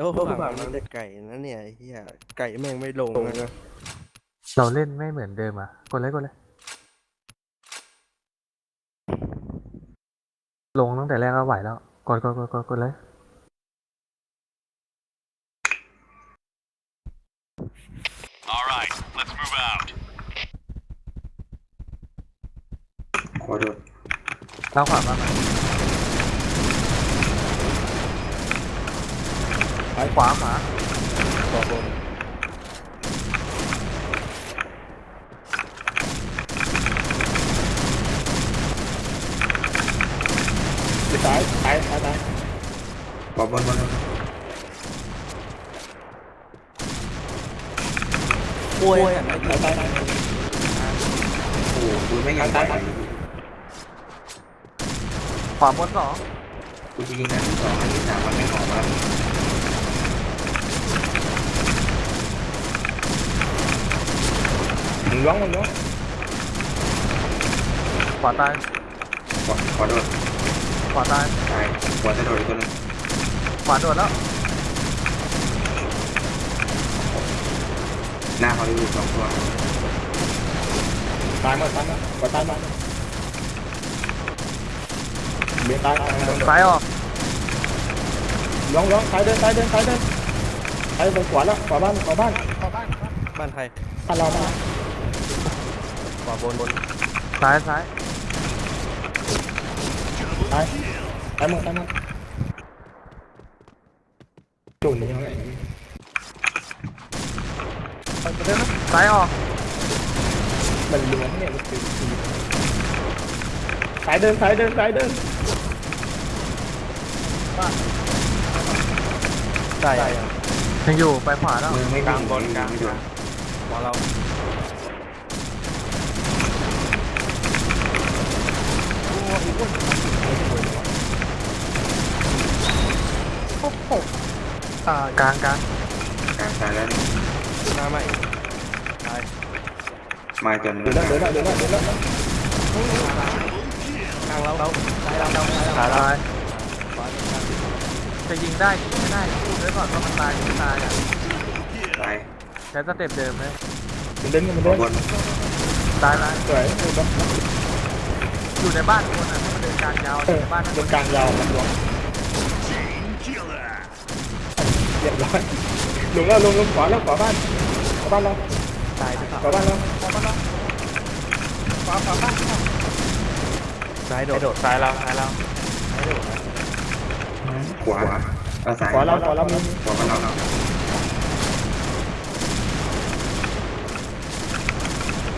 โอ้โหฝั่งมันแต่ไก่นะเนี่ยไอ้เฮียไก่แม่งไม่ลงนะ เราเล่นไม่เหมือนเดิมอะ กดเลยกดเลย ลงตั้งแต่แรกก็ไหวแล้ว กดกดกดกดกดเลย All right, let's move out. ขอโดดล้างขวามามาขวาขวาขวาบนตายตายตายตายบอลบอลบอลโอ้ยอะไรตายตายตายโอ้โหกูไม่ยังตายขวาบนสองกูจะยิงนัดที่สองอันที่สามมันไม่ออกมามึงร้องมึงร้องขวาตายขอขอโดดขวาตายตายหัวจะโดดอีกตัวนึงขวาโดดแล้วหน้าเขาอยู่สองตัวตายมาตายมาก็ตายมาเบียตายตายซ้ายออกร้องร้องตายเดินตายเดินตายเดินตายไปขวาแล้วขวาบ้านขวาบ้านบ้านใครบ้านเราบ้านข วาบนบนซ้ายซ้ายตายตายหมดตายหมดจุ่นนี่ยังไงซ้ายออกมันเหลืองเนี่ยมันคือสายเดินสายเดินสายเดินใช่ยังอยู่ไปขวาแล้วมือไม่กลางบนกลางไม่โดดขวาเรา กลางกลางกลางตายแล้วหน้าใหม่ตายมาจนเดินแล้วเดินแล้วเดินแล้วเดินแล้วกลางเราเราตายเราเราตายตายขวาบนกลางจะยิงได้ยิงไม่ได้พูดไว้ก่อนว่ามันตายหรือไม่ตายอะตายใช้สเต็ปเดิมไหมมันเดินมันขอเดินบนตายแล้วสวยอยู่ในบ้านคนอะถ้ามันเดินกลางยาวอเอยู่อในบ้านนั่นเดินกลางยาวมันลง Killer. เรียบร้ อยลงแล้วลงลงขวาแล้วขวาบ้านขวาบ้านเราตายไปขวาบ้านเราซ้ายโดดซ้ายเราซ้ายเราซ้ายโดดนะขวาเอาสายขวาเราขวาเรามีขวาเราเรา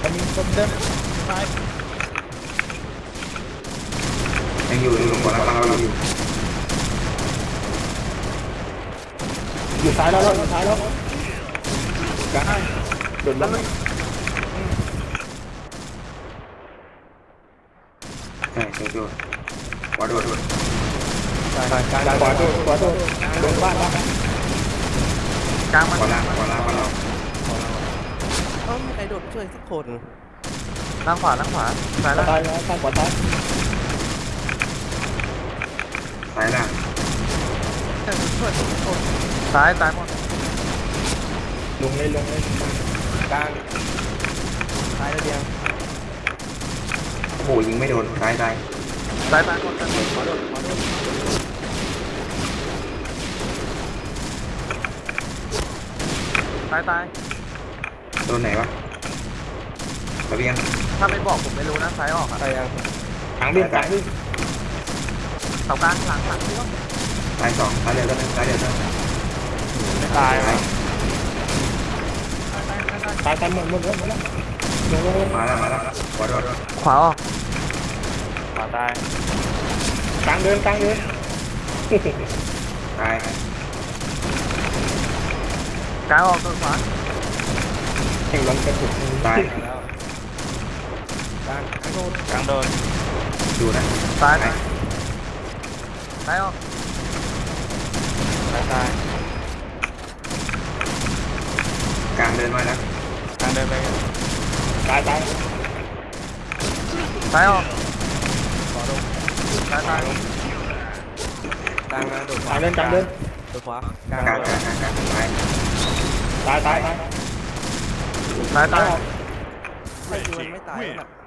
มันมีคนเดินซ้ายยังอยู่อยู่ขวาเราเราอยู่ อยู่ซ้ายแล้วอยู่ซ้ายแล้วกลางโดดลงใช่ใช่โดดขวาโดดโดดตายตายกลางขวาโดดขวาโดดลงบ้านแล้วกลางมันขวาล่างขวาล่างขวาเราเอ้ามีใครโดดช่วยสักคนล่างขวาล่างขวาซ้ายล่างตายแล้วซ้ายขวาซ้ายสายล่างช่วยสักคน ซ้ายตายหมดลงเลยลงเลยกลางซ้ายระเบียงโอ้โหยิงไม่โดนตายตายซ้ายตายหมดกันขวาโดดขวาโดดซ้ายตายโดนไหนวะระเบียงถ้าไม่บอกผมไม่รู้นะซ้ายออกอะตายยังกลางวิ่งกลางวิ่งเสากลางหลังหลังที่ว่าตายสองตายเดียวแล้วตายเดียวแล้ว ตายตายตายตายหมดหมดแล้วหมดแล้วลงลงลงมาแล้วมาแล้วขวาโดดขวาออกขวาตายกลางเดินกลางเดินตายกลางออกตัวขวาแข่งลงกระสุนตายแล้วกลางกลางโดดกลางโดดดูนะซ้ายตายซ้ายออกตายตาย กลางเดินมาแล้วกลางเดินไปตายตายซ้ายออกขวาโดดซ้ายตายกลางนะโดดกลางเดินกลางเดินไปขวากลางกลางกลางกลางตายตายตายตายตายตายไอ้ที่มันไม่ตายแล้วน่ะ